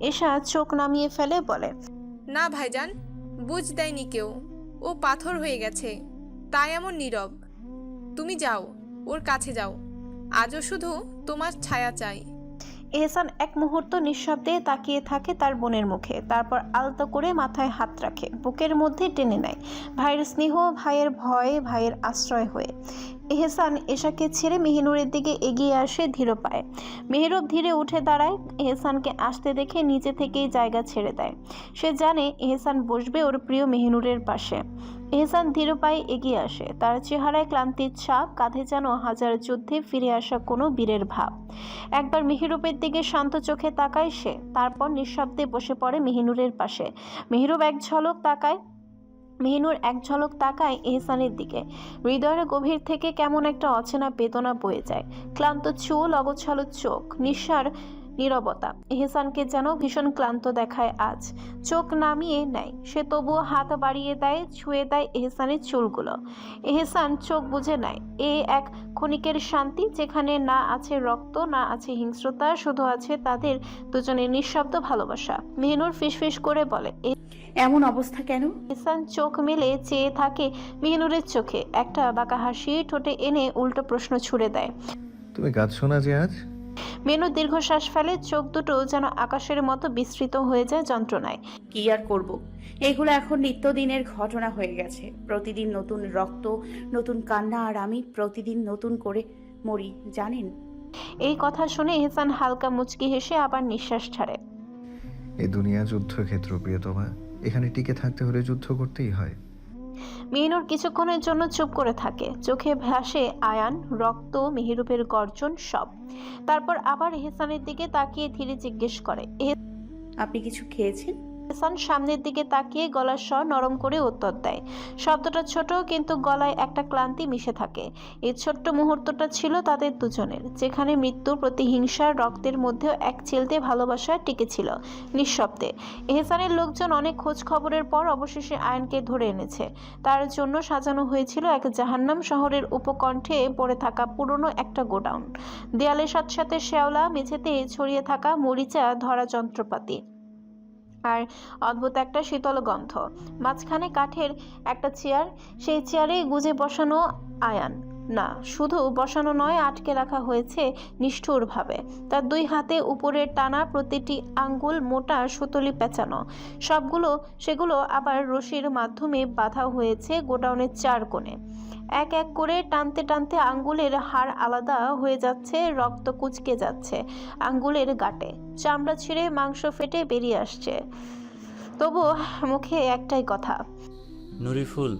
এশা চোখ নামিয়ে ফেলে বলে, না ভাইজান, বুঝ দেয়নি কেউ। ও পাথর হয়ে গেছে। তাই এমন নীরব। তুমি যাও, ওর কাছে যাও। আজও শুধু তোমার ছায়া চাই। এহসান এক মুহূর্ত নিঃশব্দে তাকিয়ে থাকে তার বোনের মুখে। তারপর আলতো করে মাথায় হাত রাখে, বুকের মধ্যে টেনে নেয়। ভাইয়ের স্নেহ, ভাইয়ের ভয়, ভাইয়ের আশ্রয় হয়ে। এহসান এশাকে ছেড়ে মেহিনুরের দিকে এগিয়ে আসে ধীর পায়। মেহরব ধীরে উঠে দাঁড়ায়, এহসানকে আসতে দেখে নিচে থেকেই জায়গা ছেড়ে দেয়। সে জানে এহসান বসবে ওর প্রিয় মেহিনুরের পাশে। এহসান ধীর পায়ে এগিয়ে আসে। তার চেহারায় ক্লান্তির ছাপ, কাঁধে যেন হাজার যুদ্ধে ফিরে আসা কোনো বীরের ভাব। একবার মেহিরুপের দিকে শান্ত চোখে তাকায় সে। তারপর নিঃশব্দে বসে পড়ে মেহিনুরের পাশে। মেহিরুপ এক ঝলক তাকায়, মেহিনুর এক ঝলক তাকায় এহসানের দিকে। হৃদয়ের গভীর থেকে কেমন একটা অচেনা বেদনা বয়ে যায়। ক্লান্ত চুল, অগোছালো চোখ, নিঃসার নীরবতা। এহসানকে যেন ভীষণ ক্লান্ত দেখায় আজ। চোখ নামিয়ে নেয়। সে তবুও হাত বাড়িয়ে দেয় ছুঁয়ে দেয় এহসানের চুলগুলো। এহসান চোখ বুঝে নেয় এ এক ক্ষণিকের শান্তি যেখানে না আছে রক্ত না আছে হিংস্রতা শুধু আছে তাদের দুজনের নিঃশব্দ ভালোবাসা। মেহনুর ফিসফিস করে বলে এমন অবস্থা কেন? এহসান চোখ মেলে চেয়ে থাকে মেহনুরের চোখে। একটা বাঁকা হাসি ঠোঁটে এনে উল্টো প্রশ্ন ছুড়ে দেয়। তুমি কাঁদছো না যে আজ? মেনু দীর্ঘশ্বাস ফেলে চোখ দুটো যেন আকাশের মতো বিস্তৃত হয়ে যায় যন্ত্রণায়। কি আর করব? এগুলো এখন নিত্যদিনের ঘটনা হয়ে গেছে। প্রতিদিন নতুন রক্ত নতুন কান্না আর আমি প্রতিদিন নতুন করে মরি জানেন? এই কথা শুনে এহসান হালকা মুচকি হেসে আবার নিঃশ্বাস ছাড়ে। এ দুনিয়া যুদ্ধক্ষেত্র প্রিয়তমা। এখানে টিকে থাকতে হলে যুদ্ধ করতেই হয়। মেহনুর কিছুক্ষণের জন্য চুপ করে থাকে। চোখে ভাসে আয়ান, রক্ত, মেহেরুপের গর্জন সব। তারপর আবার এহসানের দিকে তাকিয়ে ধীরে জিজ্ঞেস করে আপনি কিছু খেয়েছেন? এহসান সামনের দিকে তাকিয়ে গলার স্বর নরম করে উত্তর দেয়। শব্দটা ছোট, কিন্তু গলায় একটা ক্লান্তি মিশে থাকে। এই ছোট্ট মুহূর্তটা ছিল তাদের দুজনের, যেখানে মৃত্যুর প্রতি হিংসার রক্তের মধ্যেও এক চিলতে ভালোবাসা টিকেছিল, নিঃশব্দে। এহসানের লোকজন অনেক খোঁজ খবরের পর অবশেষে আয়নকে ধরে এনেছে। তার জন্য সাজানো হয়েছিল এক জাহান্নাম শহরের উপকণ্ঠে পড়ে থাকা পুরনো একটা গোডাউন। দেয়ালের সাথে সাথে শ্যাওলা, মেঝেতে ছড়িয়ে থাকা মরিচা, ধরা যন্ত্রপাতি। আর অদ্ভুত একটা শীতল গন্ধ। মাঝখানে কাঠের একটা চেয়ার, সেই চেয়ারে গুজে বসানো আয়ান। না, শুধু বসানো নয়, আটকে রাখা হয়েছে নিষ্ঠুরভাবে। তার দুই হাতে উপরের টানা প্রতিটি আঙ্গুল মোটা, সুতলি পেঁচানো। সবগুলো, সেগুলো আবার রশির মাধ্যমে বাঁধা হয়েছে গোডাউনের চার কোণে। এক এক করে টানতে টানতে আঙ্গুলের হাড় আলাদা হয়ে যাচ্ছে, রক্ত কুচকে যাচ্ছে আঙ্গুলের গাটে। চামড়া ছিঁড়ে মাংস ফেটে বেরিয়ে আসছে। তবু মুখে একটাই কথা। নুরিফুল,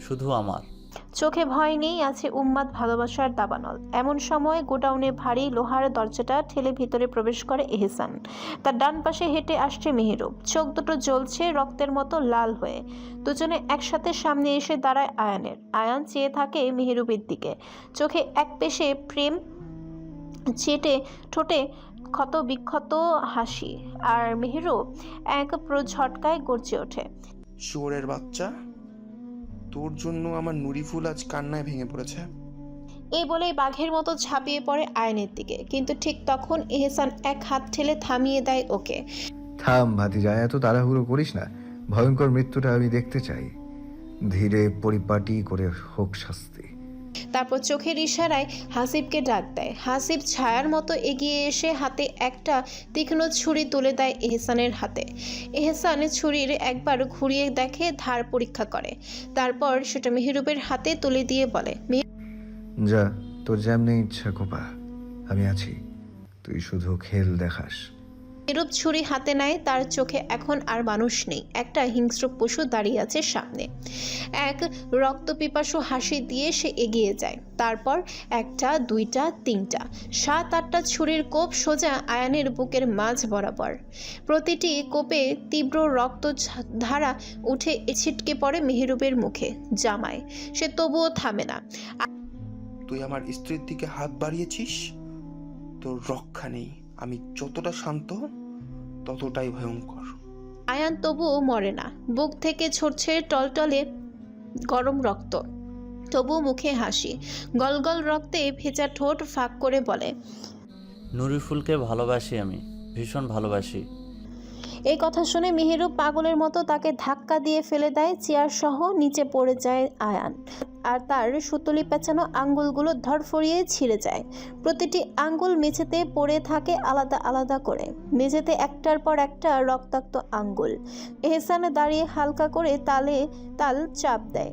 শুধু আমার। চোখে ভয় নেই আছে উম্মাদ ভালোবাসার দাবানল। এমন সময় গোডাউনে ভারী লোহার দরজাটা ঠেলে ভিতরে প্রবেশ করে এহসান। তার ডান পাশে হেঁটে আসছে মেহেরুব। চোখ দুটো জ্বলছে রক্তের মতো লাল হয়ে। দুজনে একসাথে সামনে এসে দাঁড়ায় আয়ানের। আয়ান চেয়ে থাকে মেহেরুবের দিকে। চোখে এক পেশে প্রেম, চেটে, ঠোঁটে ক্ষত বিক্ষত হাসি। আর মেহেরুব এক ঝটকায় গর্জে ওঠে। শুয়োরের বাচ্চা তোর জন্য আমার নুরি ফুল আজ কান্নায় ভেঙে পড়েছে। এই বলেই বাঘের মতো ঝাঁপিয়ে পড়ে আয়নের দিকে। কিন্তু ঠিক তখন এহসান এক হাত ঠেলে থামিয়ে দেয় ওকে। থাম ভাতিজা এত তাড়াহুড়ো করিস না। ভয়ঙ্কর মৃত্যুটা আমি দেখতে চাই। ধীরে পরিপাটি করে হোক শাস্তি। তারপর চোখের ইশারায় হাসিবকে ডাক দেয়। হাসিব ছায়ার মতো এগিয়ে এসে হাতে একটা তীক্ষ্ণ ছুরি তুলে দেয় এহসানের হাতে। এহসান ছুরির একবার ঘুরিয়ে দেখে ধার পরীক্ষা করে। তারপর সেটা মেহরুবের হাতে তুলে দিয়ে বলে যা, তোর যেমনি ইচ্ছা কোপা আমি আছি। তুই শুধু খেল দেখাস। মেহরুব ছুরি হাতে নেয়, তার চোখে এখন আর মানুষ নেই। একটা হিংস্র পশু দাঁড়িয়ে আছে সামনে। এক রক্তপিপাসু হাসি দিয়ে সে এগিয়ে যায়। তারপর একটা, দুইটা, তিনটা। সাত, আটটা ছুরির কোপ সোজা আয়ানের বুকের মাঝ বরাবর। প্রতিটি কোপে তীব্র রক্ত ধারা উঠে ছিটকে পড়ে মেহেরুবের মুখে। জামায়, সে তবুও থামে না। তুই আমার স্ত্রীর দিকে হাত বাড়িয়েছিস? তোর রক্ষা নেই। আমি যতটা শান্ত ততটাই ভয়ঙ্কর। আয়ান তবুও মরে না। বুক থেকে ছড়ছে টলটলে গরম রক্ত। তবুও মুখে হাসি। গলগল রক্তে ভেজা ঠোঁট ফাঁক করে বলে নুরিফুলকে ভালোবাসি আমি ভীষণ ভালোবাসি। এই কথা শুনে মেহেরুব পাগলের মতো তাকে ধাক্কা দিয়ে ফেলে দেয়, চেয়ার সহ নিচে পড়ে যায় আয়ান। আর তার সুতলি পেঁচানো আঙ্গুলগুলো ধরফরিয়ে ছিঁড়ে যায়। প্রতিটি আঙ্গুল মেঝেতে পড়ে থাকে আলাদা আলাদা করে। মেঝেতে একটার পর একটা রক্তাক্ত আঙ্গুল। এহসান দাঁড়িয়ে হালকা করে তালে তাল চাপ দেয়,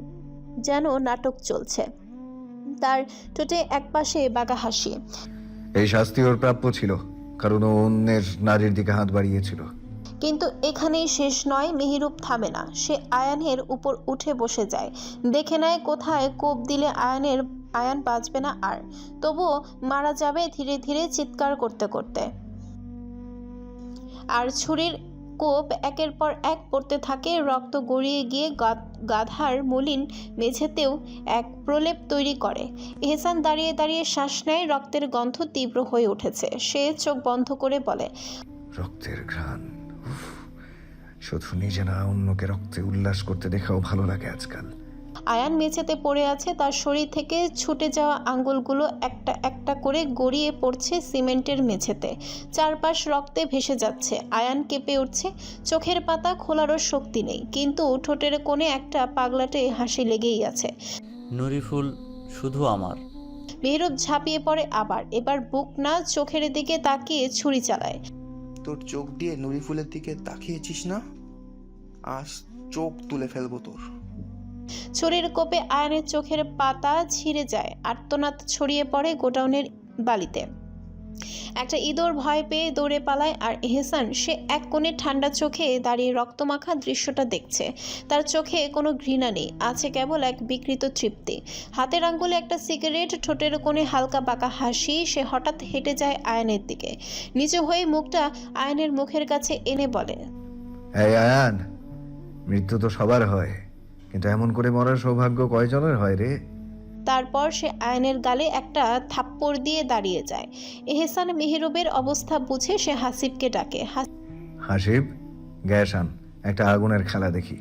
যেন নাটক চলছে। তার ঠোঁটে একপাশে বাঁকা হাসি। এই শাস্তি ওর প্রাপ্য ছিল, কারণ ও অন্যের নারীর দিকে হাত বাড়িয়েছিল। কিন্তু এখানেই শেষ নয়, মেহিরূপ থামে না। সে আয়ানের উপর উঠে বসে যায়। দেখে নেয় কোথায় কোপ দিলে আয়ানের, আয়ান বাঁচবে না আর। তবুও মারা যাবে ধীরে ধীরে চিৎকার করতে করতে। আর ছুরির কোপ একের পর এক পড়তে থাকে, রক্ত গড়িয়ে গিয়ে গাধার মলিন মেঝেতেও এক প্রলেপ তৈরি করে। এহসান দাঁড়িয়ে দাঁড়িয়ে শ্বাস নেয়, রক্তের গন্ধ তীব্র হয়ে উঠেছে। সে চোখ বন্ধ করে বলে, রক্তের ঘ্রাণ। শুধু নিজে না অন্যকে রক্তে উল্লাস করতে দেখাও ভালো লাগে আজকাল। আয়ান মেঝেতে পড়ে আছে তার শরীর থেকে ছুটে যাওয়া আঙ্গুলগুলো একটা একটা করে গড়িয়ে পড়ছে সিমেন্টের মেঝেতে। চারপাশ রক্তে ভেসে যাচ্ছে আয়ান কেঁপে উঠছে চোখের পাতা খোলারও শক্তি নেই কিন্তু ঠোঁটের কোণে একটা পাগলাটে হাসি লেগেই আছে। নুরিফুল শুধু আমার। মেহরুব ঝাঁপিয়ে পড়ে আবার এবার বুক না চোখের দিকে তাকিয়ে ছুরি চালায়। তোর চোখ দিয়ে নুরি ফুলের দিকে তাকিয়েছিস না? আজ চোখ তুলে ফেলব তোর। ছুরির কোপে আয়নের চোখের পাতা ছিঁড়ে যায়। আর্তনাদ ছড়িয়ে পড়ে গোডাউনের বালিতে। একটা ইঁদুর ভয় পেয়ে দৌড়ে পালায় আর এহসান, সে এক কোণে ঠান্ডা চোখে দাঁড়িয়ে রক্তমাখা দৃশ্যটা দেখছে। তার চোখে কোনো ঘৃণা নেই, আছে কেবল এক বিকৃত তৃপ্তি। হাতের আঙ্গুলে একটা সিগারেট, ঠোঁটের কোণে হালকা বাঁকা হাসি, সে হঠাৎ হেঁটে যায় আয়নের দিকে। নিচু হয়ে মুখটা আয়নের মুখের কাছে এনে বলে আয়ান, মৃত্যু তো সবার হয়, কিন্তু এমন করে মরার সৌভাগ্য কয়জনের হয় রে? তারপর সে আয়নের গালে একটা থাপ্পড় দিয়ে দাঁড়িয়ে যায়। এহসান মেহরুবের অবস্থা বুঝে সে হাসিবকে ডাকে। হাসিব গ্যাস আন একটা আগুনের খেলা দেখি।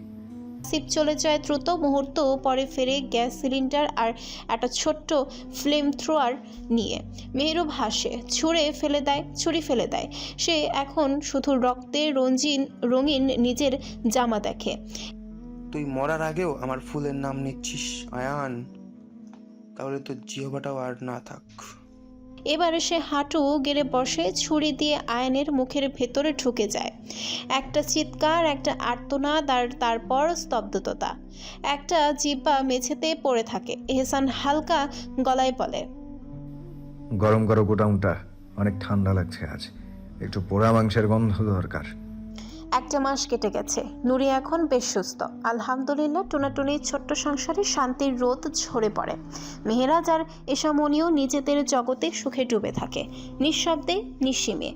হাসিব চলে যায় দ্রুত মুহূর্ত পরে ফেরে গ্যাস সিলিন্ডার আর একটা ছোট্ট ফ্লেম থ্রোয়ার নিয়ে। মেহরুব হাসে ছুঁড়ে ফেলে দেয় ছুরি ফেলে দেয়। সে এখন শুধু রক্তে রঞ্জিন রঙিন নিজের জামা দেখে। তুই মরার আগেও আমার ফুলের নাম নিচ্ছিস আয়ান। তাহলে তোর জিহবাটাও আর না থাক। এবারে সে হাঁটু গেড়ে বসে ছুরি দিয়ে আয়নের মুখের ভেতরে ঢুকে যায়। একটা চিৎকার একটা আর্তনাদ আর তারপর স্তব্ধতা। একটা জিব্বা মেঝেতে পড়ে থাকে। এহসান হালকা গলায় বলে গরম করো গোডাউনটা অনেক ঠান্ডা লাগছে আজ। একটু পোড়া মাংসের গন্ধ দরকার। একটা মাস কেটে গেছে। নুরি এখন বেশ সুস্থ। আলহামদুলিল্লাহ, টুনাটুনির ছোট্ট সংসারে শান্তির রোদ ঝরে পড়ে। মেহেরাজ আর এসামনিও নিজেদের জগতে সুখে ডুবে থাকে। নিঃশব্দে নিঃসীমে।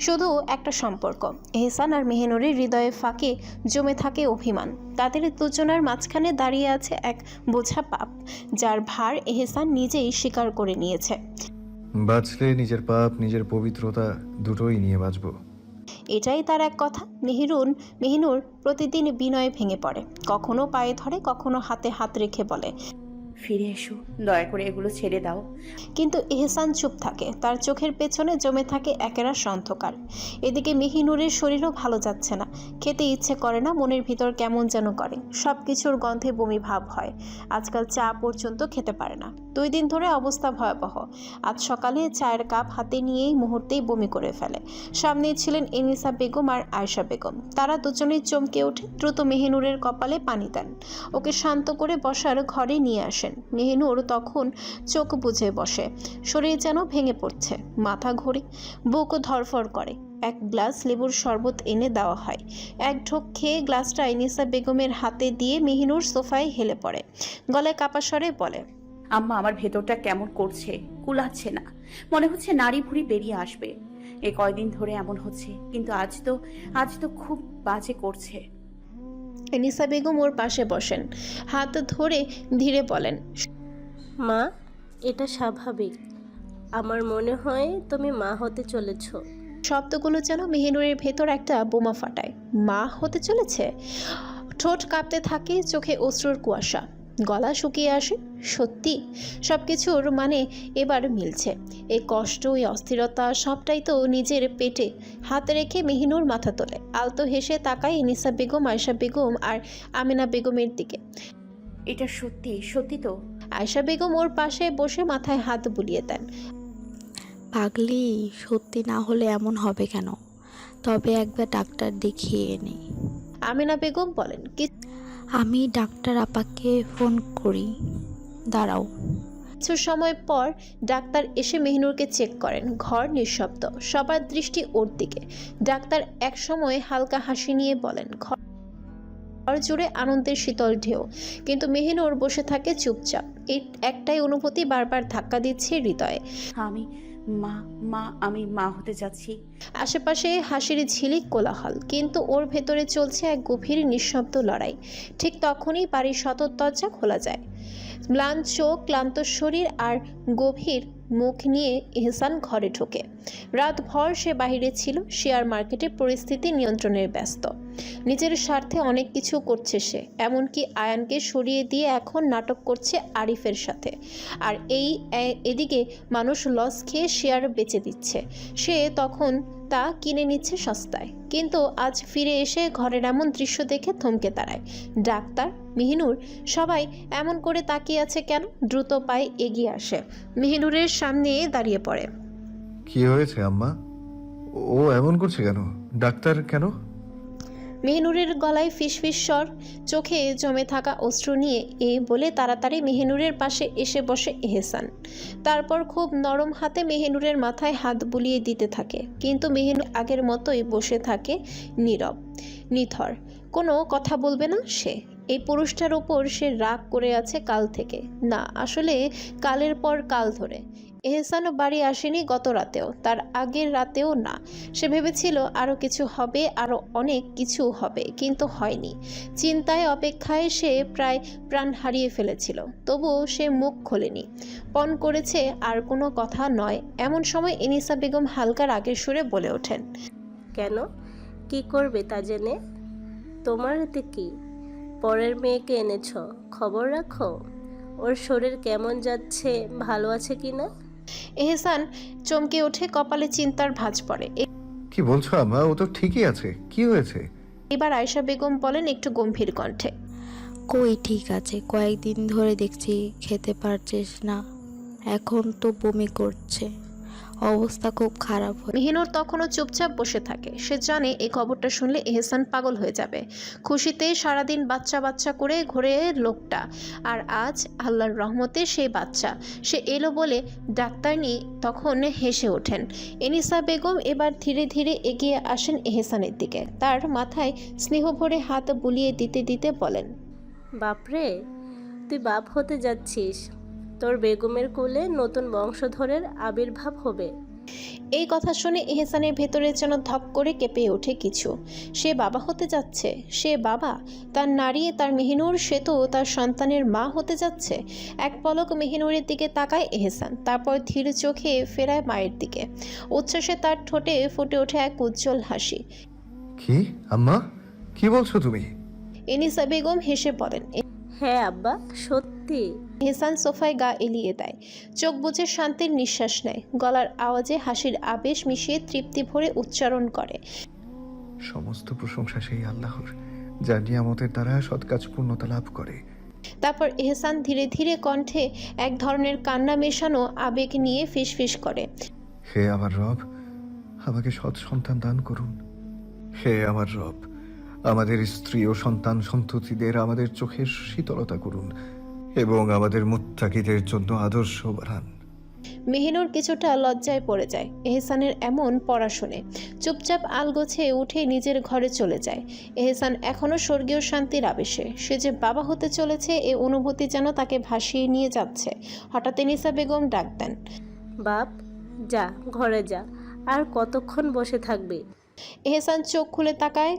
শুধু একটা সম্পর্ক। এহসান আর মেহেনুরের হৃদয়ে ফাঁকে জমে থাকে অভিমান। তাদের দুজনার মাঝখানে দাঁড়িয়ে আছে এক বোঝা পাপ, যার ভার এহসান নিজেই স্বীকার করে নিয়েছে। বাঁচলে নিজের পাপ, নিজের পবিত্রতা দুটোই নিয়ে বাঁচবো। এটাই তার এক কথা। মেহিরুন মেহিনুর প্রতিদিন বিনয়ে ভেঙে পড়ে। কখনো পায়ে ধরে কখনো হাতে হাত রেখে বলে ফিরে এসো দয়া করে এগুলো ছেড়ে দাও। কিন্তু এহসান চুপ থাকে। তার চোখের পেছনে জমে থাকে একেরা অন্ধকার এদিকে মেহিনুরের শরীরও ভালো যাচ্ছে না। খেতে ইচ্ছে করে না মনের ভিতর কেমন যেন করে। সব কিছুর গন্ধে বমি ভাব হয়। আজকাল চা পর্যন্ত খেতে পারে না। দুই দিন ধরে অবস্থা ভয়াবহ। আজ সকালে চায়ের কাপ হাতে নিয়েই মুহূর্তেই বমি করে ফেলে। সামনে ছিলেন এনিসা বেগম আর আয়শা বেগম। তারা দুজনেই চমকে ওঠে দ্রুত মেহেনুরের কপালে পানি দেন। ওকে শান্ত করে বসার ঘরে নিয়ে আসেন। মেহেনুর তখন চোখ বুঝে বসে। শরীর যেন ভেঙে পড়ছে। মাথা ঘোরে। বুকও ধরফর করে। এক গ্লাস লেবুর শরবত এনে দেওয়া হয়। এক ঢোক খেয়ে গ্লাসটা ইনিসা বেগমের হাতে দিয়ে মেহিনুর সোফায় হেলে পড়ে। গলায় কাপা স্বরে বলে আম্মা আমার ভেতরটা কেমন করছে? কুলাচ্ছে না। মনে হচ্ছে নারী ভুড়ি বেরিয়ে আসবে। এ কয়দিন ধরে এমন হচ্ছে কিন্তু আজ তো আজ তো খুব বাজে করছে। এনিসা বেগম ওর পাশে বসেন। হাত ধরে ধীরে বলেন মা এটা স্বাভাবিক। আমার মনে হয় তুমি মা হতে চলেছ। শব্দগুলো যেন মেহিনুরের ভেতর একটা বোমা ফাটায়। মা হতে চলেছে? ঠোঁট কাঁপতে থাকে চোখে অশ্রুর কুয়াশা। গলা শুকিয়ে আসে। সত্যি সব কিছুর মানে এবার মিলছে। এই কষ্ট এই অস্থিরতা সবটাই তো নিজের পেটে। হাত রেখে মেহিনুর মাথা তোলে। আলতো হেসে তাকায় ইনিসা বেগম আয়শা বেগম আর আমিনা বেগমের দিকে। এটা সত্যি সত্যি তো। আয়শা বেগম ওর পাশে বসে মাথায় হাত বুলিয়ে দেন। পাগলি সত্যি না হলে এমন হবে কেন? তবে একবার ডাক্তার দেখিয়ে নেই আমিনা বেগম বলেন "কি- আমি ডাক্তার আপাকে ফোন করি। দাঁড়াও। কিছু সময় পর ডাক্তার এসে মেহিনুরকে চেক করেন। ঘর নিঃশব্দ। সবার দৃষ্টি ওর দিকে। ডাক্তার এক সময় হালকা হাসি নিয়ে বলেন ঘর ঘর জুড়ে আনন্দের শীতল ঢেউ। কিন্তু মেহিনুর বসে থাকে চুপচাপ। এই একটাই অনুভূতি বারবার ধাক্কা দিচ্ছে হৃদয়ে। আমি মা মা, আমি মা হতে যাচ্ছি। আশেপাশে হাসির ঝিলিক কোলাহল, কিন্তু ওর ভেতরে চলছে এক গভীর নিঃশব্দ লড়াই। ঠিক তখনই বাড়ির সতর দরজা খোলা যায়। ম্লান চোখ, ক্লান্ত শরীর আর গভীর মুখ নিয়ে এহসান ঘরে ঢোকে। রাত ভর সে বাইরে ছিল, শেয়ার মার্কেটে পরিস্থিতি নিয়ন্ত্রণের ব্যস্ত। নিজের স্বার্থে অনেক কিছু করছে সে, এমনকি আয়ানকে সরিয়ে দিয়ে এখন নাটক করছে আরিফের সাথে। আর এই এদিকে মানুষ লস খেয়ে শেয়ার বেচে দিচ্ছে। সে তখন তা কিনে নিচ্ছে সস্তায়। কিন্তু আজ ফিরে এসে ঘরের এমন দৃশ্য দেখে থমকে দাঁড়ায়। ডাক্তার মিহিনুর সবাই এমন করে তাকিয়ে আছে কেন? দ্রুত পায়ে এগিয়ে আসে। মিহিনুরের সামনে দাঁড়িয়ে পড়ে। কি হয়েছে আম্মা? ও এমন করছে কেন? ডাক্তার কেন? মেহনুরের গলায় ফিসফিস স্বর চোখে জমে থাকা অশ্রু নিয়ে এ বলে তাড়াতাড়ি মেহেনুরের পাশে এসে বসে এহসান। তারপর খুব নরম হাতে মেহেনুরের মাথায় হাত বুলিয়ে দিতে থাকে। কিন্তু মেহেনুর আগের মতোই বসে থাকে নীরব নিথর। কোনো কথা বলবে না সে। এই পুরুষটার ওপর সে রাগ করে আছে কাল থেকে। না, আসলে কালের পর কাল ধরে। এহসানও বাড়ি আসেনি গত রাতেও, তার আগের রাতেও না। সে ভেবেছিল আরও কিছু হবে আরও অনেক কিছু হবে, কিন্তু হয়নি। চিন্তায় অপেক্ষায় সে প্রায় প্রাণ হারিয়ে ফেলেছিল তবুও সে মুখ খোলেনি। পণ করেছে আর কোনো কথা নয়, এমন সময় এনিসা বেগম হালকা রাগের সুরে বলে ওঠেন, কেন? কি করবে তা জেনে? তোমার এতে কি? পরের মেয়েকে এনেছ খবর রাখো? ওর শরীর কেমন যাচ্ছে ভালো আছে কি না? এহসান চমকে ওঠে কপালে চিন্তার ভাঁজ পড়ে। এ- কি বলছো আম্মা? ও তো ঠিকই আছে। কি হয়েছে? এবার আয়শা বেগম বলেন একটু গম্ভীর কণ্ঠে। কই ঠিক আছে কয়েকদিন ধরে দেখছি খেতে পারছিস না এখন তো বমি করছে। অবস্থা খুব খারাপ হয়ে। মেহিনুর তখনও চুপচাপ বসে থাকে। সে জানে এই খবরটা শুনলে এহসান পাগল হয়ে যাবে। খুশিতে সারাদিন বাচ্চা বাচ্চা করে ঘুরে লোকটা। আর আজ আল্লাহর রহমতে সেই বাচ্চা। সে এলো বলে ডাক্তারনি তখন হেসে ওঠেন। এনিসা বেগম এবার ধীরে ধীরে এগিয়ে আসেন এহসানের দিকে। তার মাথায় স্নেহ ভরে হাত বুলিয়ে দিতে দিতে বলেন বাপরে তুই বাপ হতে যাচ্ছিস। তোর বেগমের কোলে নতুন বংশধরের আবির্ভাব হবে। এই কথা শুনে এহসানের ভেতরে যেন ধপ করে কেঁপে ওঠে কিছু। সে বাবা হতে যাচ্ছে? সে বাবা? তার নারী তার মেহিনুর সে তো তার সন্তানের মা হতে যাচ্ছে? এক পলক মেহিনুরের দিকে তাকায় এহসান তারপর ধীর চোখে ফেরায় মায়ের দিকে। উচ্ছ্বাসে তার ঠোঁটে ফুটে ওঠে এক উজ্জ্বল হাসি। কি? আম্মা? কি বলছো তুমি? এনিসা বেগম হেসে বলেন হ্যাঁ আব্বা সত্যি। এহসান সোফায় গা এলিয়ে দেয়। চোখ বুজে শান্তির নিঃশ্বাস নেয়। গলার আওয়াজে হাসির আবেশ মিশিয়ে তৃপ্তি ভরে উচ্চারণ করে। সমস্ত প্রশংসা সেই আল্লাহর যা নিয়ামতের দ্বারা সৎ কাজ পূর্ণতা লাভ করে। তারপর এহসান ধীরে ধীরে কণ্ঠে এক ধরনের কান্না মেশানো আবেগ নিয়ে ফিসফিস করে। হে আমার রব আমাকে সৎ সন্তান দান করুন। হে আমার রব আমাদের স্ত্রী ও সন্তান সন্ততিদের আমাদের চোখের শীতলতা করুন। এবং আমাদের মুত্তাকিদের জন্য আদর্শ বানান। মেহিনুর কিছুটা লজ্জায় পড়ে যায় এহসানের এমন পড়া শুনে। চুপচাপ আলগোছে উঠে নিজের ঘরে চলে যায়। এহসান এখনও স্বর্গীয় শান্তির আবেশে। সে যে বাবা হতে চলেছে এ অনুভূতি যেন তাকে ভাসিয়ে নিয়ে যাচ্ছে। হঠাৎ এনিসা বেগম ডাক দেন। বাপ যা ঘরে যা। আর কতক্ষণ বসে থাকবে? এহসান চোখ খুলে তাকায়।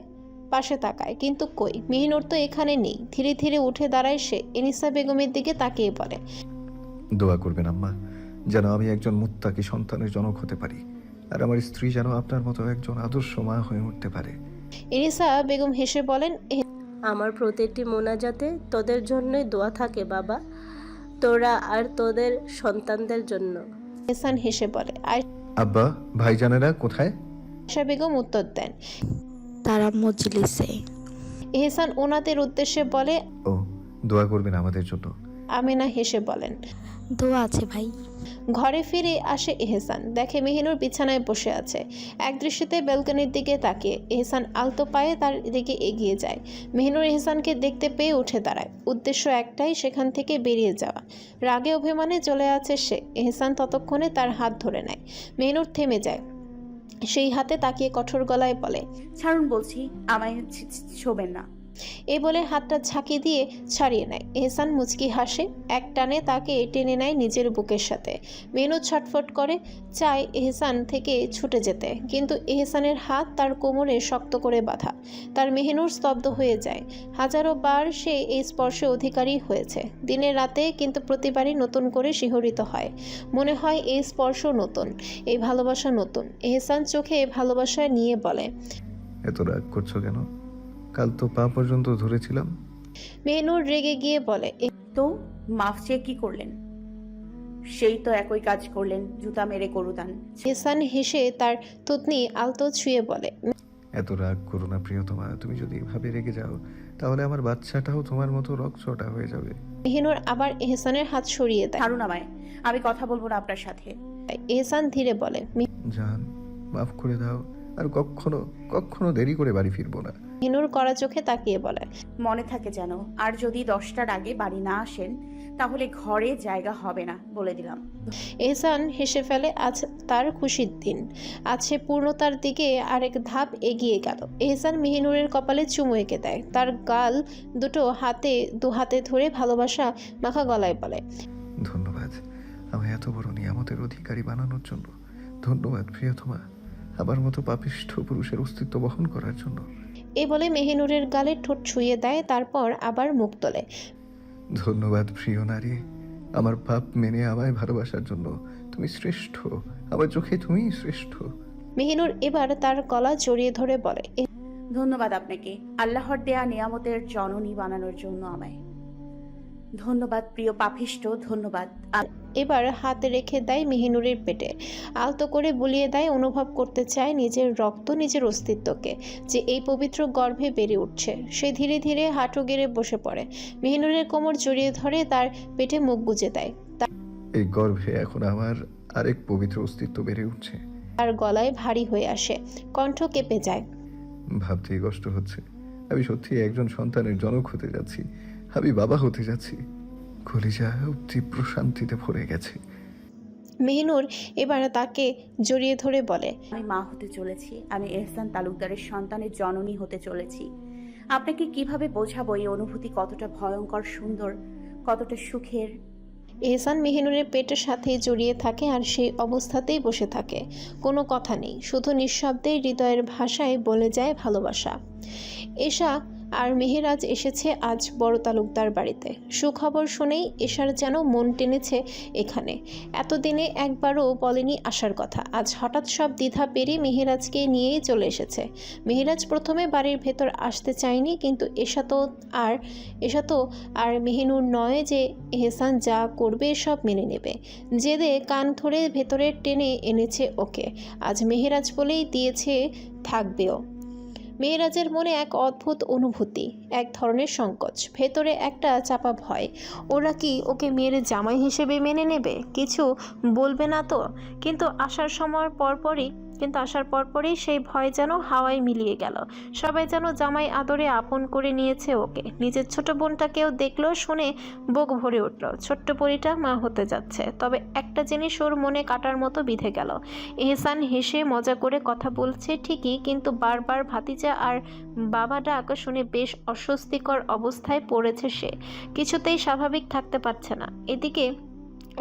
পাশে তাকায় কিন্তু কই? মেহিনুর তো এখানে নেই। ধীরে ধীরে উঠে দাঁড়ায় সে। এনিসা বেগমের দিকে তাকিয়ে বলে দোয়া করবেন আম্মা যেন আমি একজন মুত্তাকি সন্তানের জনক হতে পারি আর আমার স্ত্রী যেন আপনার মতো একজন আদর্শ মা হয়ে উঠতে পারে। এনিসা বেগম হেসে বলেন আমার প্রতিটি মোনাজাতে তোদের জন্যই দোয়া থাকে বাবা। তোরা আর তোদের সন্তানদের জন্য। এহসান হেসে বলে আব্বা ভাইজানেরা কোথায়? আয়শা বেগম উত্তর দেন তারা মজলিসে। এহসান ওনাদের উদ্দেশ্যে বলে ও দোয়া করবেন আমাদের জন্য। আমেনা হেসে বলেন দোয়া আছে ভাই। ঘরে ফিরে আসে এহসান। দেখে মেহিনুর বিছানায় বসে আছে। এক দৃষ্টিতে ব্যালকনির দিকে তাকিয়ে এহসান আলতো পায়ে তার দিকে এগিয়ে যায়। মেহিনুর এহসানকে দেখতে পেয়ে উঠে দাঁড়ায়। উদ্দেশ্য একটাই সেখান থেকে বেরিয়ে যাওয়া। রাগে অভিমানে চলে আছে সে। এহসান ততক্ষণে তার হাত ধরে নেয়। মেহিনুর থেমে যায়। সেই হাতে তাকিয়ে কঠোর গলায় বলে ছাড়ুন বলছি আমায় ছি- ছোবেন না এ বলে হাতটা ঝাঁকি দিয়ে ছাড়িয়ে নেয়। এহসান মুচকি হাসে। এক টানে তাকে টেনে নেয় নিজের বুকের সাথে। মেনু ছটফট করে, চায় এহসান থেকে ছুটে যেতে। কিন্তু এহসানের হাত তার কোমরে শক্ত করে বাঁধা। তার মেহনুর স্তব্ধ হয়ে যায়। হাজারো বার সে এই স্পর্শে অধিকারী হয়েছে। দিনে রাতে কিন্তু প্রতিবারই নতুন করে শিহরিত হয়। মনে হয় এই স্পর্শ নতুন, এই ভালোবাসা নতুন। এহসান চোখে ভালোবাসা নিয়ে বলে, এত রাগ করছ কেন? কাল তো পা পর্যন্ত ধরেছিলাম। মেহনুর রেগে গিয়ে বলে তো মাফ চেয়ে কি করলেন? সেই তো একই কাজ করলেন জুতা মেরে করুদান। হেসান হেসে তার থুতনি আলতো ছুঁয়ে বলে এত রাগ করো না প্রিয়তমা তুমি যদি এভাবে রেগে যাও তাহলে আমার বাচ্চাটাও তোমার মতো রকচটা হয়ে যাবে। মেহিনুর আবার এহসানের হাত সরিয়ে দেয়। ছাড়ুন আমায় আমি কথা বলব না আপনার সাথে। এহসান ধীরে বলে জান মাফ করে দাও আর কখনো কখনো দেরি করে বাড়ি ফিরবো না। মেহিনুর কড়া চোখে তাকিয়ে বলে মনে থাকে যেন আর যদি দশটার আগে বাড়ি না আসেন তাহলে ঘরে জায়গা হবে না বলে দিলাম। এহসান হেসে ফেলে আজ তার খুশির দিন। আজ সে পূর্ণতার দিকে আরেক ধাপ এগিয়ে গেল। এহসান মেহিনুরের কপালে চুমু এঁকে দেয়। তার গাল দুটো হাতে দু হাতে ধরে ভালোবাসা মাখা গলায় বলে ধন্যবাদ। আমায় এত বড় নিয়ামতের অধিকারী বানানোর জন্য। ধন্যবাদ প্রিয়তমা। আমার মতো পাপিষ্ঠ পুরুষের অস্তিত্ব বহন করার জন্য। এ বলে মেহিনুরের গালে ঠোঁট ছুঁয়ে দেয় তারপর আবার মুখ তোলে। ধন্যবাদ প্রিয় নারী। আমার পাপ মেনে আমায় ভালোবাসার জন্য তুমি শ্রেষ্ঠ। আমার চোখে তুমি শ্রেষ্ঠ। মেহিনুর এবার তার গলা জড়িয়ে ধরে বলে ধন্যবাদ আপনাকে। আল্লাহর দেয়া নিয়ামতের জননী বানানোর জন্য আমায়। ধন্যবাদ প্রিয় পাপিষ্ট ধন্যবাদ। এবার হাত রেখে দেয় মেহিনুরের পেটে। আলতো করে বুলিয়ে দেয় অনুভব করতে চায় নিজের রক্ত নিজের অস্তিত্বকে যে এই পবিত্র গর্ভে বেড়ে উঠছে। সে ধীরে ধীরে হাঁটু গেড়ে বসে পড়ে। মেহিনুরের কোমর জড়িয়ে ধরে তার পেটে মুখ গুজে দেয়। এই গর্ভে এখন আমার আরেক পবিত্র অস্তিত্ব বেড়ে উঠছে। তার গলায় ভারী হয়ে আসে কণ্ঠ কেঁপে যায়। ভাবতেই কষ্ট হচ্ছে। আমি সত্যি একজন সন্তানের জনক হতে যাচ্ছি। আমি বাবা হতে যাচ্ছি। কলিজা তীব্র শান্তিতে ভরে গেছে। মেহিনুর এবার তাকে জড়িয়ে ধরে বলে আমি মা হতে চলেছি। আমি এহসান তালুকদারের সন্তানের জননী হতে চলেছি। আপনাকে কীভাবে বোঝাবো এই অনুভূতি কতটা ভয়ঙ্কর সুন্দর কতটা সুখের? এহসান মেহিনুরের পেটের সাথে জড়িয়ে থাকে আর সেই অবস্থাতেই বসে থাকে। কোনো কথা নেই শুধু নিঃশব্দে হৃদয়ের ভাষায় বলে যায় ভালোবাসা। এশা আর মেহেরাজ এসেছে আজ বড় তালুকদার বাড়িতে। সুখবর শুনেই এশার যেন মন টেনেছে এখানে। এতদিনে একবারও বলেনি আসার কথা। আজ হঠাৎ সব দ্বিধা পেরিয়ে মেহেরাজকে নিয়েই চলে এসেছে। মেহেরাজ প্রথমে বাড়ির ভেতর আসতে চায়নি, কিন্তু এশা তো আর, এশা তো আর মেহিনুর নয় যে এহসান যা করবে সব মেনে নেবে। জেদে কান ধরে ভেতরে টেনে এনেছে ওকে। আজ মেহেরাজ বলেই দিয়েছে থাকবেও। মেয়েরাজের মনে এক অদ্ভুত অনুভূতি, এক ধরনের সংকোচ। ভেতরে একটা চাপা ভয়। ওরা কি ওকে মেয়ের জামাই হিসেবে মেনে নেবে? কিছু বলবে না তো? কিন্তু আসার সময় পরপরই কিন্তু আসার পরপরই সেই ভয় যেন হাওয়ায় মিলিয়ে গেল। সবাই যেন জামাই আদরে আপন করে নিয়েছে ওকে। নিজের ছোট বোনটাকেও দেখল, শুনে বুক ভরে উঠল, ছোট্ট পরিটা মা হতে যাচ্ছে। তবে একটা জিনিস ওর মনে কাটার মতো বিধে গেল। এহসান হেসে মজা করে কথা বলছে ঠিকই, কিন্তু বারবার ভাতিজা আর বাবা ডাক শুনে বেশ অস্বস্তিকর অবস্থায় পড়েছে সে। কিছুতেই স্বাভাবিক থাকতে পারছে না। এদিকে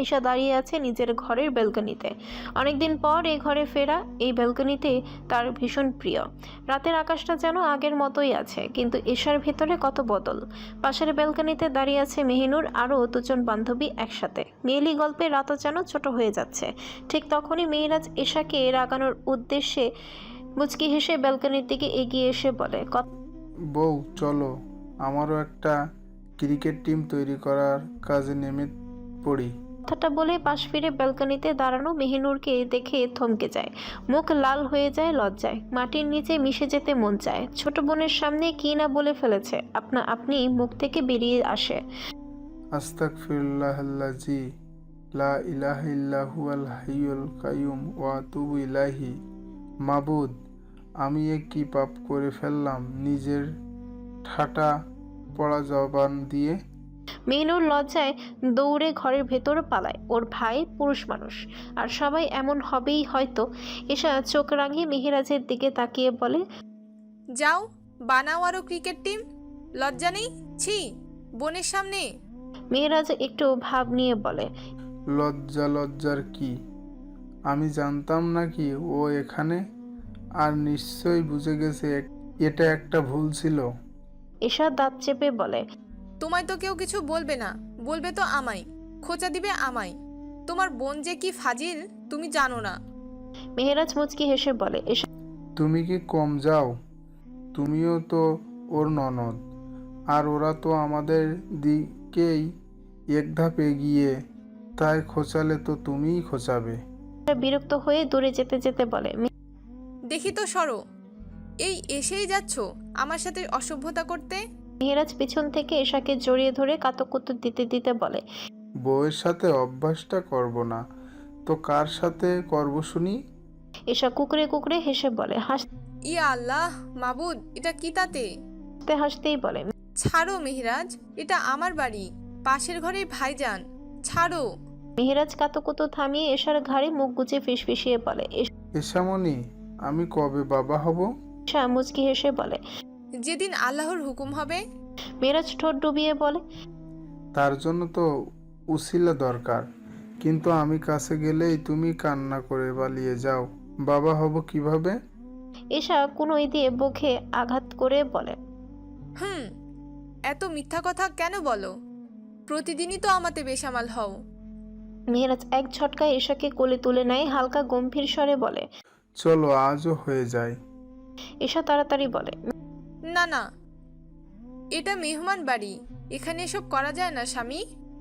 ঈশা দাঁড়িয়ে আছে নিজের ঘরের ব্যালকনিতে। অনেকদিন পর এই ঘরে ফেরা, এই ব্যালকনিতে তার ভীষণ প্রিয়। রাতের আকাশটা যেন আগের মতোই আছে, কিন্তু এশার ভেতরে কত বদল। পাশের ব্যালকনিতে দাঁড়িয়ে আছে মেহিনুর আরও দুজন বান্ধবী একসাথে। মেয়েলি গল্পে রাতও যেন ছোট হয়ে যাচ্ছে। ঠিক তখনই মেয়েরাজ এশাকে রাগানোর উদ্দেশ্যে মুচকি হেসে ব্যালকনির দিকে এগিয়ে এসে বলে, "কত বউ, চলো। আমারও একটা ক্রিকেট টিম তৈরি করার কাজে নেমে পড়ি। কথাটা বলে পাশ ফিরে ব্যালকনিতে দাঁড়ানো মেহিনুরকে দেখে থমকে যায়। মুখ লাল হয়ে যায় লজ্জায়। মাটির নিচে মিশে যেতে মন চায়। ছোট বোনের সামনে কি না বলে ফেলেছে। আপনা, আপনি মুখ থেকে বেরিয়ে আসে। ইলাহা মাবুদ, আমি কি পাপ করে ফেললাম? নিজের ঠাটা পড়া জবান দিয়ে মেহিনুর লজ্জায় দৌড়ে ঘরের ভেতর পালায়। ওর ভাই পুরুষ মানুষ। আর সবাই এমন হবেই হয়তো। এসা চোখ রাঙিয়ে মেহেরাজের দিকে তাকিয়ে বলে যাও বানাও আরও ক্রিকেট টিম। লজ্জা নেই? ছি বোনের সামনে। মেহেরাজ একটু ভাব নিয়ে বলে লজ্জা লজ্জার কি? আমি জানতাম না কি ও এখানে? আর নিশ্চয়ই বুঝে গেছে এটা একটা ভুল ছিল। এসা দাঁত চেপে বলে তোমায় তো কেউ কিছু বলবে না বলবে তো আমায় খোঁচা দিবে আমায়। তোমার বোন যে কি ফাজিল তুমি জানো না। মেহেরাজ মুচকি হেসে বলে এসা তুমি কি কম যাও? তুমিও তো ওর ননদ আর ওরা তো আমাদের দিকেই এক ধাপ এগিয়ে তাই খোঁচালে তো তুমিই খোঁচাবে। বিরক্ত হয়ে দূরে যেতে যেতে বলে দেখি তো সরো এই এসেই যাচ্ছ আমার সাথে অসভ্যতা করতে? মেহেরাজ পিছন থেকে এশাকে জড়িয়ে ধরে কাতকুতু দিতে দিতে বলে বউয়ের সাথে অভ্যাসটা করব না। তো কার সাথে করব শুনি? এশা কুকরে কুকরে হেসে বলে ইয়া আল্লাহ মাবুদ এটা কি তাতে? হাসতে হাসতেই বলে ছাড়ো মেহরাজ এটা আমার বাড়ি পাশের ঘরে ভাইজান ছাড়ো। মেহেরাজ কাতকুতু থামিয়ে এশার ঘাড়ে মুখ গুজে ফিসফিসিয়ে বলে এসামনি আমি কবে বাবা হব? এশা মুচকি হেসে বলে যেদিন আল্লাহর হুকুম হবে। মেহেরাজ ঠোঁট ডুবিয়ে বলে তার জন্য তো উসিলা দরকার কিন্তু আমি কাছে গেলেই তুমি কান্না করে পালিয়ে যাও। বাবা হব কীভাবে? এশা কোনোই দিয়ে বুকে আঘাত করে বলে হুম এত মিথ্যা কথা কেন বলো? প্রতিদিনই তো আমাতে বেসামাল হও। মেহেরাজ এক ঝটকায় এশাকে কোলে তুলে নেয় হালকা গম্ভীর স্বরে বলে চলো আজও হয়ে যায়। এশা তাড়াতাড়ি বলে না না। এটা মেহমান বাড়ি। এখানে এসব করা যায় না স্বামী।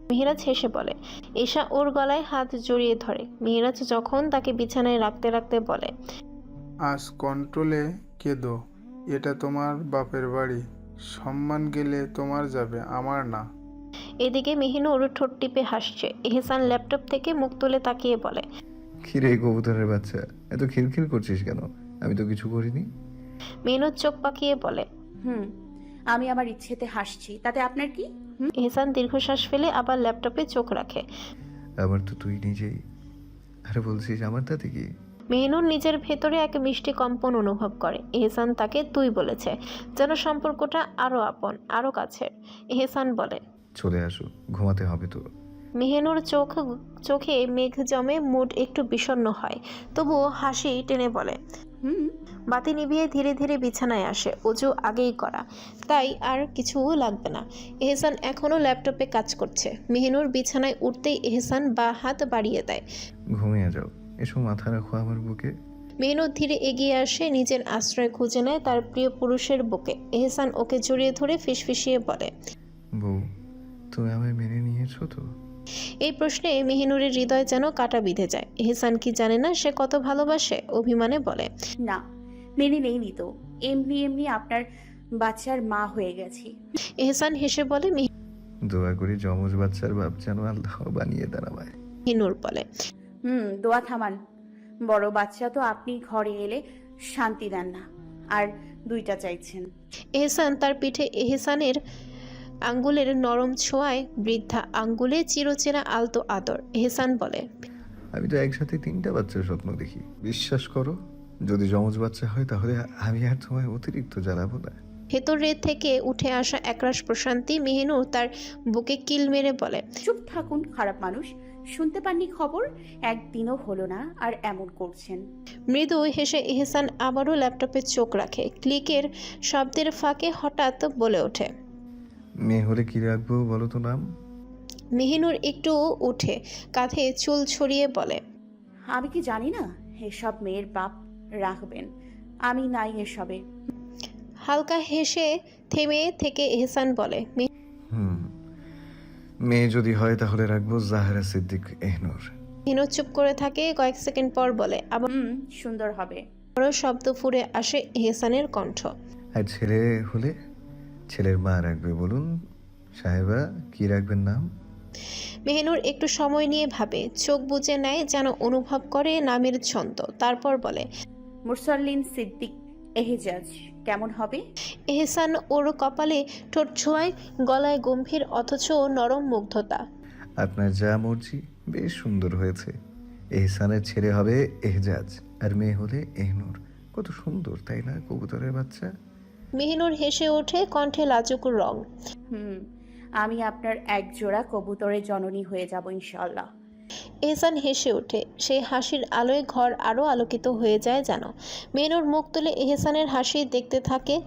মেহেরাজ হেসে বলে। এশা ওর গলায় হাত জড়িয়ে ধরে। মেহেরাজ যখন তাকে বিছানায় রাখতে রাখতে বলে আজ কন্ট্রোলে কেঁদো। এটা তোমার বাপের বাড়ি। সম্মান গেলে তোমার যাবে আমার না। এদিকে মেহিনুর ঠোঁট টিপে হাসছে। এহসান ল্যাপটপ থেকে মুখ তুলে তাকিয়ে বলে কিরে কবুতরের বাচ্চা এত খিলখিল করছিস কেন? আমি তো কিছু করিনি। মেহনুর চোখ পাকিয়ে বলে হুম আমি আমার ইচ্ছেতে হাসছি। তাতে আপনার কি? হুম? এহসান দীর্ঘশ্বাস ফেলে আবার ল্যাপটপে চোখ রাখে। আবার তো তুই নিজেই। আরে বলছিস আমার তাতে কি? মেহনুর নিজের ভেতরে এক মিষ্টি কম্পন অনুভব করে। এহসান তাকে তুই বলেছে যেন সম্পর্কটা আরও আপন আরও কাছের। এহসান বলে চলে আসো ঘুমাতে হবে তো। মেহেনুর চোখ চোখে মেঘ জমে মুড একটু বিষণ্ণ হয় তবুও হাসি টেনে বলে হুম। বাতি নিভিয়ে ধীরে ধীরে বিছানায় আসে অজু আগেই করা তাই আর কিছু লাগবে না। এহসান এখনও ল্যাপটপে কাজ করছে। মেহেনুর বিছানায় উঠতেই এহসান বা হাত বাড়িয়ে দেয়। ঘুমিয়ে যাও এসো মাথা রাখো আমার বুকে। মেহনুর ধীরে এগিয়ে আসে নিজের আশ্রয় খুঁজে নেয় তার প্রিয় পুরুষের বুকে। এহসান ওকে জড়িয়ে ধরে ফিসফিসিয়ে বলে বউ তুমি আমায় মেনে নিয়েছো তো? এই প্রশ্নে মেহিনুরের হৃদয় যেন কাটা বিঁধে যায়। এহসান কি জানে না সে কত ভালোবাসে অভিমানে বলে। না মেনে নেইনি তো। এমনি এমনি আপনার বাচ্চার মা হয়ে গেছি। এহসান হেসে বলে দোয়া করি যমজ বাচ্চার বাপ যেন আল্লাহ বানিয়ে দেন আমায়। মেহিনুর বলে। হুম দোয়া থামান। বড় বাচ্চা তো আপনি ঘরে এলে শান্তি দেন না। আর দুইটা চাইছেন। এহসান তার পিঠে এহসানের আঙ্গুলের নরম ছোঁয়ায় বৃদ্ধা আঙ্গুলে চিরচেনা আলতো আদর এহসান বলে। আমি তো একসাথে তিনটা বাচ্চার স্বপ্ন দেখি। বিশ্বাস করো যদি যমজ বাচ্চা হয় তাহলে আমি আর তোমায় অতিরিক্ত জ্বালাবো না। ভেতরে থেকে উঠে আসা একরাশ প্রশান্তি মেহিনুর তার বুকে কিল মেরে বলে চুপ থাকুন খারাপ মানুষ। শুনতে পাননি খবর? একদিনও হলো না আর এমন করছেন। মৃদু হেসে এহসান আবারও ল্যাপটপে চোখ রাখে। ক্লিকের শব্দের ফাঁকে হঠাৎ বলে ওঠে মেয়ে হলে কি রাখব বলো তো নাম? মেহিনুর একটু উঠে কাঁধে চুল ছড়িয়ে বলে আমি কি জানি না এসব মেয়ের বাপ রাখবেন। আমি নাই এসবে। হালকা হেসে থেমে থেকে এহসান বলে হুম মেয়ে যদি হয় তাহলে রাখব জাহারা সিদ্দিক এহনুর। মেহনুর চুপ করে থাকে কয়েক সেকেন্ড পর বলে হুম সুন্দর হবে। আবারও শব্দ ফুরে আসে এহসানের কণ্ঠ। আর ছেলে হলে? ছেলের মা রাখবে বলুন। সাহেবা কি রাখবেন নাম? মেহনুর একটু সময় নিয়ে ভাবে চোখ বুজে নেয় যেন অনুভব করে নামের ছন্দ। তারপর বলে মুরসাল্লিন সিদ্দিক এহেজাজ কেমন হবে? এহসান ওর কপালে ঠোঁট ছোঁয়ায় গলায় গম্ভীর অথচ নরম মুগ্ধতা। আপনার যা মর্জি বেশ সুন্দর হয়েছে। এহসানের ছেলে হবে এহজাজ আর মেয়ে হলে এহনুর। কত সুন্দর তাই না কবুতরের বাচ্চা? মেহনুর হেসে ওঠে কণ্ঠে লাজুক রং। হুম, আমি আপনার এক জোড়া কবুতরের জননী হয়ে যাব ইনশাল্লাহ এহসান হেসে ওঠে। সেই হাসির আলোয় ঘর আরও আলোকিত হয়ে যায় যেন। মেনুর মুখ তুলে এহসানের হাসি দেখতে থাকে।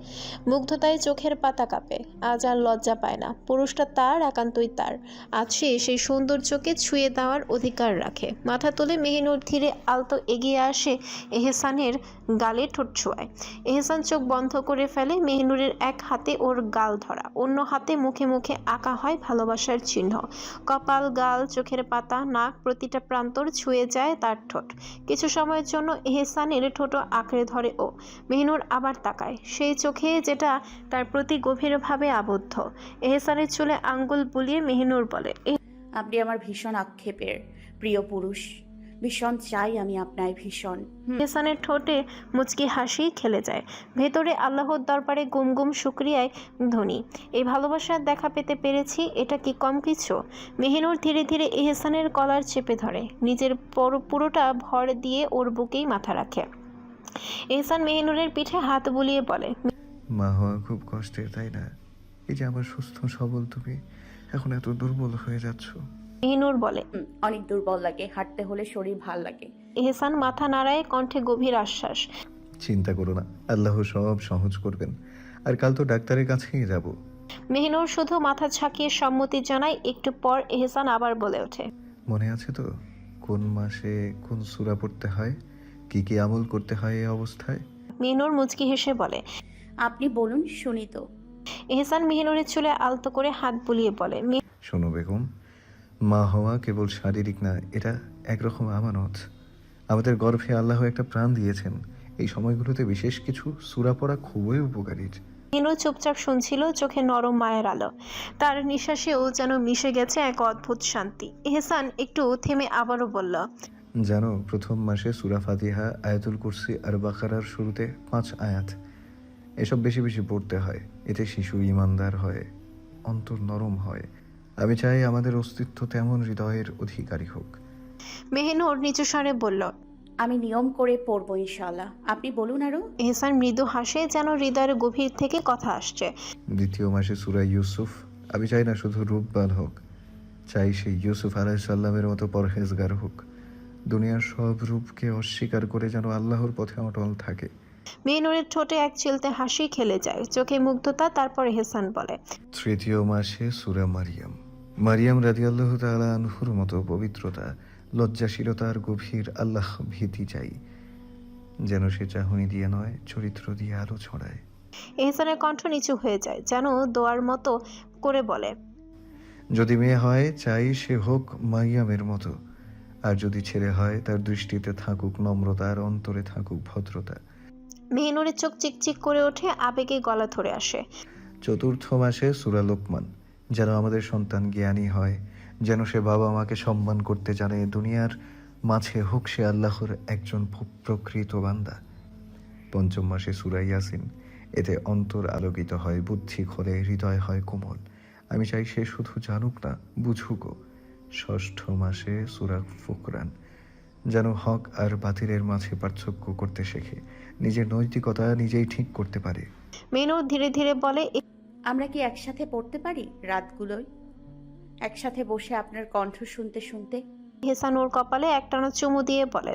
মুগ্ধতায় চোখের পাতা কাঁপে। আজ আর লজ্জা পায় না। পুরুষটা তার, একান্তই তার। আজ সে সেই সৌন্দর্যকে ছুঁয়ে দেওয়ার অধিকার রাখে। মাথা তুলে মেহিনুর ধীরে আলতো এগিয়ে আসে এহসানের গালে ঠোঁট ছোঁয়ায়। এহসান চোখ বন্ধ করে ফেলে মেহিনুরের এক হাতে ওর গাল ধরা। অন্য হাতে মুখে মুখে আঁকা হয় ভালোবাসার চিহ্ন। কপাল, গাল, চোখের পাতা, নাক প্রতিটা প্রান্তর ছুঁয়ে যায় তার ঠোঁট। কিছু সময়ের জন্য এহসানের ঠোঁটো আঁকড়ে ধরে ও। মেহনুর আবার তাকায়। সেই চোখে যেটা তার প্রতি গভীরভাবে আবদ্ধ। এহসানের চুলে আঙ্গুল বুলিয়ে মেহনুর বলে আপনি আমার ভীষণ আক্ষেপের, প্রিয় পুরুষ। ভীষণ চাই আমি আপনায় ভীষণ। হুম। এহসানের ঠোঁটে মুচকি হাসি খেলে যায়। ভেতরে আল্লাহর দরবারে গুম গুম শুক্রিয়ায় ধনী। এই ভালোবাসার দেখা পেতে পেরেছি এটা কি কম কিছু? মেহিনুর ধীরে ধীরে এহসানের কলার চেপে ধরে। নিজের পর- পুরোটা ভর দিয়ে ওর বুকেই মাথা রাখে। এহসান মেহিনুরের পিঠে হাত বুলিয়ে বলে মা হওয়া খুব কষ্টের তাই না? এই যে আমার সুস্থ সবল তুমি এখন এত দুর্বল হয়ে যাচ্ছ। মেহিনুর বলে। অনেক দুর্বল লাগে হাঁটতে হলে শরীর ভালো লাগে। এহসান মাথা নাড়ায় কণ্ঠে গভীর আশ্বাস। চিন্তা করো না আল্লাহ সব সহজ করবেন। আর কাল তো ডাক্তারের কাছেই যাব। মেহিনুর শুধু মাথা ঝাঁকিয়ে সম্মতি জানায় একটু পর এহসান আবার বলে ওঠে। মনে আছে তো কোন মাসে কোন সূরা পড়তে হয় কি কি আমল করতে হয় এই অবস্থায়? মেহিনুর মুচকি হেসে বলে আপনি বলুন শুনি তো। এহসান মেহিনুরের চুলে আলতো করে হাত বুলিয়ে বলে শোনো বেগম মা হওয়া কেবল শারীরিক না এটা একরকম আমানত। আমাদের গর্ভে আল্লাহ একটা প্রাণ দিয়েছেন। এই সময়গুলোতে বিশেষ কিছু সুরা পড়া খুবই উপকারী মেহিনুর চুপচাপ শুনছিল চোখে নরম মায়ের আলো। তার নিঃশ্বাসেও যেন মিশে গেছে এক অদ্ভুত শান্তি। এহসান একটু থেমে আবারও বলল জানো প্রথম মাসে সুরা ফাতিহা আয়াতুল কুরসি আর বাকারার শুরুতে পাঁচ আয়াত। এসব বেশি বেশি পড়তে হয়। এতে শিশু ইমানদার হয় অন্তর নরম হয়। আমি চাই আমাদের অস্তিত্ব তেমন হৃদয়ের অধিকারী হোক। মেহিনুর নিচু স্বরে বলল আমি নিয়ম করে পড়ব ইনশাল্লাহ আপনি বলুন আরও। এহসান মৃদু হাসে যেন হৃদয়ের গভীর থেকে কথা আসছে। দ্বিতীয় মাসে সুরা ইউসুফ। আমি চাই না শুধু রূপবান হোক চাই সেই ইউসুফ আলাহিসাল্লামের মতো পরহেজগার হোক। দুনিয়ার সব রূপকে অস্বীকার করে যেন আল্লাহর পথে অটল থাকে। মেহিনুরের ঠোঁটে এক চিলতে হাসি খেলে যায় চোখে মুগ্ধতা তারপর এহসান বলে তৃতীয় মাসে সুরা মারিয়াম। মারিয়াম রাদিয়াল্লাহু তাআলা আনহুর মতো পবিত্রতা লজ্জাশীলতা আর গভীর আল্লাহ ভীতি চাই। যেন সে চাহনি দিয়ে নয় চরিত্র দিয়ে আলো ছড়ায়। এহসানের কণ্ঠ নিচু হয়ে যায় যেন দোয়ার মতো করে বলে। যদি মেয়ে হয় চাই সে হোক মারিয়ামের মতো। আর যদি ছেলে হয় তার দৃষ্টিতে থাকুক নম্রতা আর অন্তরে থাকুক ভদ্রতা। মেহিনুরের চোখ চিকচিক করে ওঠে আবেগে গলা ধরে আসে। চতুর্থ মাসে সুরা লোকমান। যেন আমাদের সন্তান জ্ঞানী হয়, যেন সে বাবা মাকে সম্মান করতে জানে, দুনিয়ার মাঝে হোক সে আল্লাহর একজন প্রকৃত বান্দা। পঞ্চম মাসে সুরা ইয়াসিন, এতে অন্তর আলোকিত হয়, বুদ্ধি খোলে, হৃদয় হয় কোমল। আমি চাই সে শুধু জানুক না বুঝুকও ষষ্ঠ মাসে সুরা ফুকরান, যেন হক আর বাতিলের মাঝে পার্থক্য করতে শেখে। নিজের নৈতিকতা নিজেই ঠিক করতে পারে। মেনুর ধীরে ধীরে বলে আমরা কি একসাথে পড়তে পারি রাতগুলোয়? একসাথে বসে আপনার কণ্ঠ শুনতে শুনতে? হেসানুর কপালে একটানা চুমু দিয়ে বলে